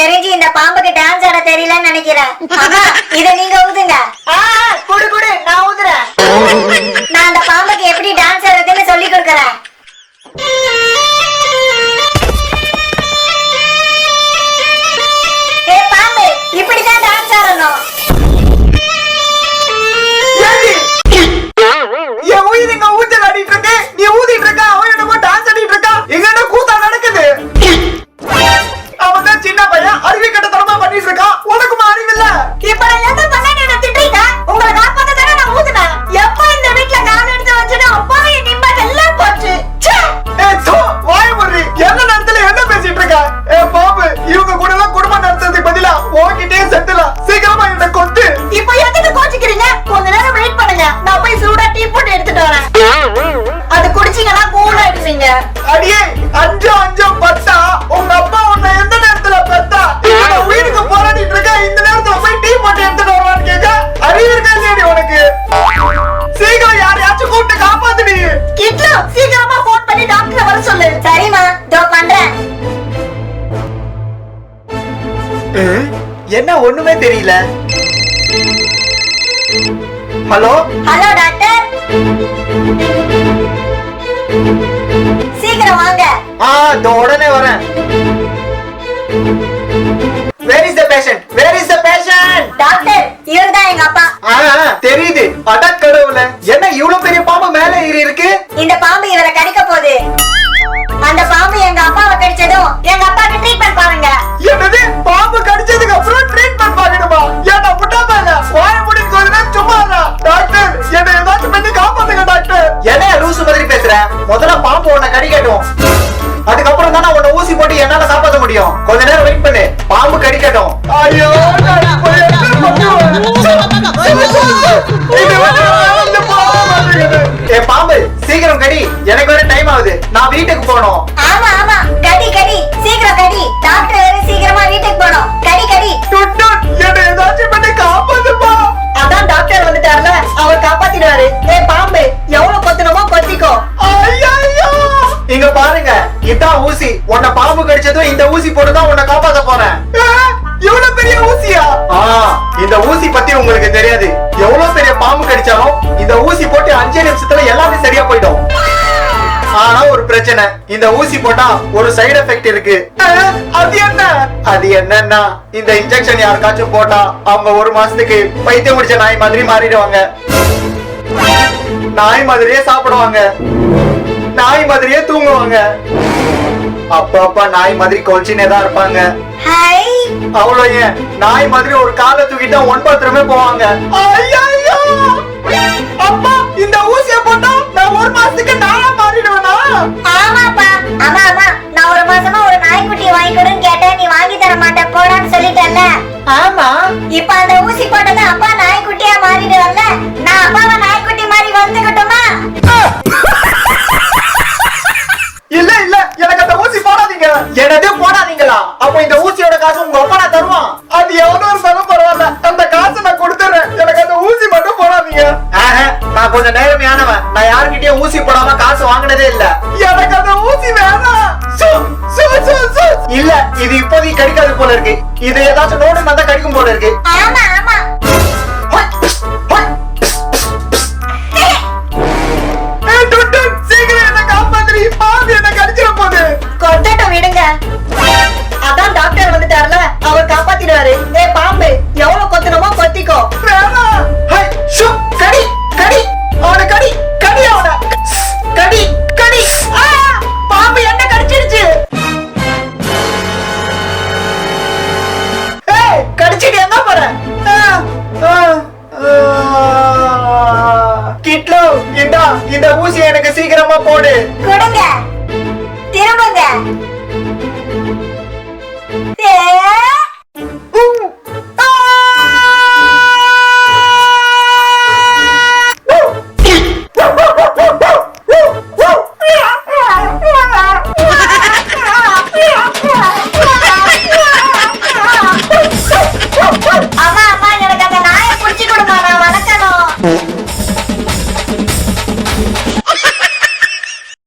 தெரிஞ்சு இந்த பாம்புக்கு டான்ஸ் ஆட தெரியலன்னு நினைக்கிறேன். இத இதை நீங்க ஊதுங்க. அறிவில்ல இப்ப நான் எந்த இதோ பண்றேன் என்ன ஒண்ணுமே தெரியல. ஹலோ? Hello doctor. சீக்கிரம் வாங்க. ஆ உடனே வரேன். Where is the patient where is the patient doctor இவர்தான் எங்க அப்பா. ஆ தெரியுது. அடக்கடவுல என்ன இவ்வளவு பெரிய பாம்பு மேல ஏறி இருக்கு? இந்த பாம்பு இவரை கடிக்க போகுது. அந்த பாம்பு எங்க அப்பாவை கடிச்சதும் எங்க அப்பாக்கு ட்ரீட்மெண்ட் பாருங்க என்னது பாம்பு கடிச்சதுக்கு அப்புறம் ட்ரீட்மெண்ட் பண்ணிடுமா ஏன்டா முட்டா மேல வாய மூடி கொஞ்ச சும்மா. டாக்டர் என்ன ஏதாச்சும் பண்ணி காப்பாத்துங்க டாக்டர் என்ன லூசு மாதிரி பேசுற முதல்ல பாம்பு உன்னை கடிக்கட்டும் அதுக்கப்புறம் தானே உன்னை ஊசி போட்டு என்னால காப்பாத்த முடியும் கொஞ்ச நேரம் வெயிட் பண்ணு பாம்பு கடிக்கட்டும் ஐயோ நான் வீட்டுக்கு போகணும். ஆமா ஆமா. கடி கடி. சீக்கிரம் கடி. டாக்டர் வேற சீக்கிரமா வீட்டுக்கு போனோம் கடி கடி. என்னை ஏதாச்சும் பண்ணி காப்பாத்துப்பா. அதான் டாக்டர் வந்துட்டார்ல. அவர் காப்பாத்திடுவாரு ஏ பாம்பு எவ்வளவு கொத்தணுமோ கொத்திக்கோ! இங்க பாருங்க. இதான் ஊசி. உன்னை பாம்பு கடிச்சதும் இந்த ஊசி போட்டுதான் உன்னை காப்பாத்த போறேன். இவ்வளவு பெரிய ஊசியா? இந்த ஊசி பத்தி உங்களுக்கு தெரியாது. எவ்வளவு பெரிய பாம்பு கடிச்சாலும் இந்த ஊசி போட்டு அஞ்சே நிமிஷத்துல எல்லாமே சரியா போயிடும். ஆனா ஒரு பிரச்சனை. இந்த ஊசி போட்டா ஒரு சைடு எஃபெக்ட் இருக்கு. அது என்ன? அது என்னன்னா இந்த இன்ஜெக்ஷன் யாருக்காச்சும் போட்டா அவங்க ஒரு மாசத்துக்கு பைத்தியம் முடிச்ச நாய் மாதிரி மாறிடுவாங்க. நாய் மாதிரியே சாப்பிடுவாங்க. நாய் மாதிரியே தூங்குவாங்க. அப்பப்ப நாய் மாதிரி கொல்ச்சினே தான் இருப்பாங்க. அவ்வளோ ஏன்? நாய் மாதிரி ஒரு காலை தூக்கிட்டு ஒன் பாத்ரூமே போவாங்க. ஐயையோ! ஆமா. இப்ப அந்த ஊசி போட்டது அப்பா நாய்க்குட்டியா மாறிடுவல்ல நான் அப்பாவை நாய்க்குட்டி மாதிரி வந்துகிட்டோமா இல்ல இல்ல. எனக்கு அந்த ஊசி போடாதீங்க. எனது போடாதீங்களா? அப்ப இந்த ஊசியோட காசு உங்க அப்பா நான் தருவான். இது ஏதாச்சும் நோடு வந்தா கடிக்கும் போல இருக்கு. எனக்கு